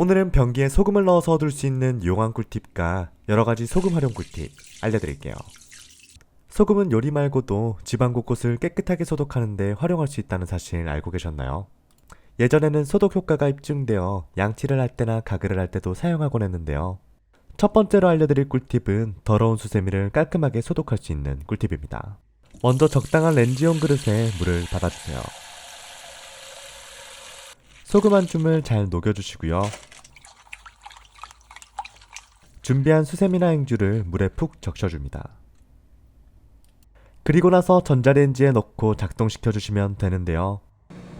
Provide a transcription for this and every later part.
오늘은 변기에 소금을 넣어서 얻을 수 있는 용한 꿀팁과 여러가지 소금 활용 꿀팁 알려드릴게요. 소금은 요리 말고도 집안 곳곳을 깨끗하게 소독하는데 활용할 수 있다는 사실 알고 계셨나요? 예전에는 소독 효과가 입증되어 양치를 할 때나 가글을 할 때도 사용하곤 했는데요. 첫 번째로 알려드릴 꿀팁은 더러운 수세미를 깔끔하게 소독할 수 있는 꿀팁입니다. 먼저 적당한 렌즈용 그릇에 물을 받아주세요. 소금 한 줌을 잘 녹여주시고요. 준비한 수세미나 행주를 물에 푹 적셔줍니다. 그리고 나서 전자레인지에 넣고 작동시켜 주시면 되는데요.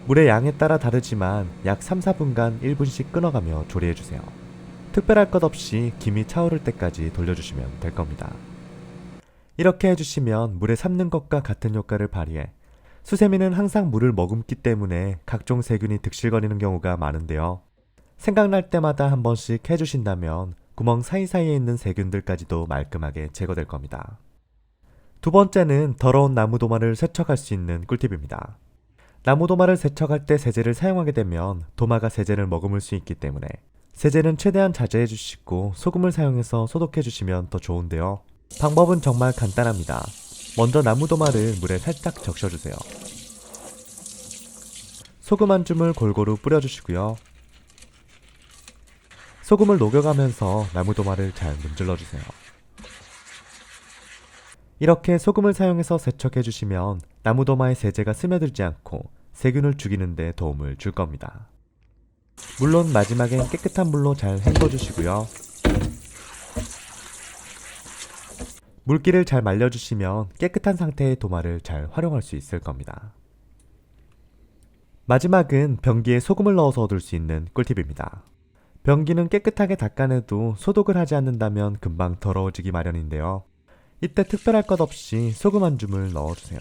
물의 양에 따라 다르지만 약 3, 4분간 1분씩 끊어가며 조리해 주세요. 특별할 것 없이 김이 차오를 때까지 돌려주시면 될 겁니다. 이렇게 해주시면 물에 삶는 것과 같은 효과를 발휘해 수세미는 항상 물을 머금기 때문에 각종 세균이 득실거리는 경우가 많은데요. 생각날 때마다 한 번씩 해주신다면 구멍 사이사이에 있는 세균들까지도 말끔하게 제거될 겁니다. 두 번째는 더러운 나무 도마를 세척할 수 있는 꿀팁입니다. 나무 도마를 세척할 때 세제를 사용하게 되면 도마가 세제를 머금을 수 있기 때문에 세제는 최대한 자제해 주시고 소금을 사용해서 소독해 주시면 더 좋은데요. 방법은 정말 간단합니다. 먼저 나무 도마를 물에 살짝 적셔주세요. 소금 한 줌을 골고루 뿌려주시고요. 소금을 녹여가면서 나무 도마를 잘 문질러 주세요. 이렇게 소금을 사용해서 세척해 주시면 나무 도마의 세제가 스며들지 않고 세균을 죽이는 데 도움을 줄 겁니다. 물론 마지막엔 깨끗한 물로 잘 헹궈 주시고요. 물기를 잘 말려주시면 깨끗한 상태의 도마를 잘 활용할 수 있을 겁니다. 마지막은 변기에 소금을 넣어서 얻을 수 있는 꿀팁입니다. 변기는 깨끗하게 닦아내도 소독을 하지 않는다면 금방 더러워지기 마련인데요. 이때 특별할 것 없이 소금 한 줌을 넣어주세요.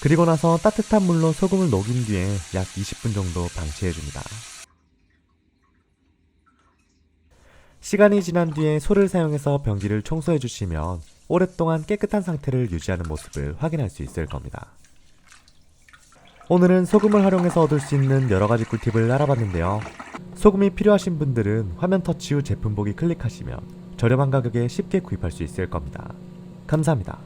그리고 나서 따뜻한 물로 소금을 녹인 뒤에 약 20분 정도 방치해줍니다. 시간이 지난 뒤에 소를 사용해서 변기를 청소해주시면 오랫동안 깨끗한 상태를 유지하는 모습을 확인할 수 있을 겁니다. 오늘은 소금을 활용해서 얻을 수 있는 여러가지 꿀팁을 알아봤는데요. 소금이 필요하신 분들은 화면 터치 후 제품 보기 클릭하시면 저렴한 가격에 쉽게 구입할 수 있을 겁니다. 감사합니다.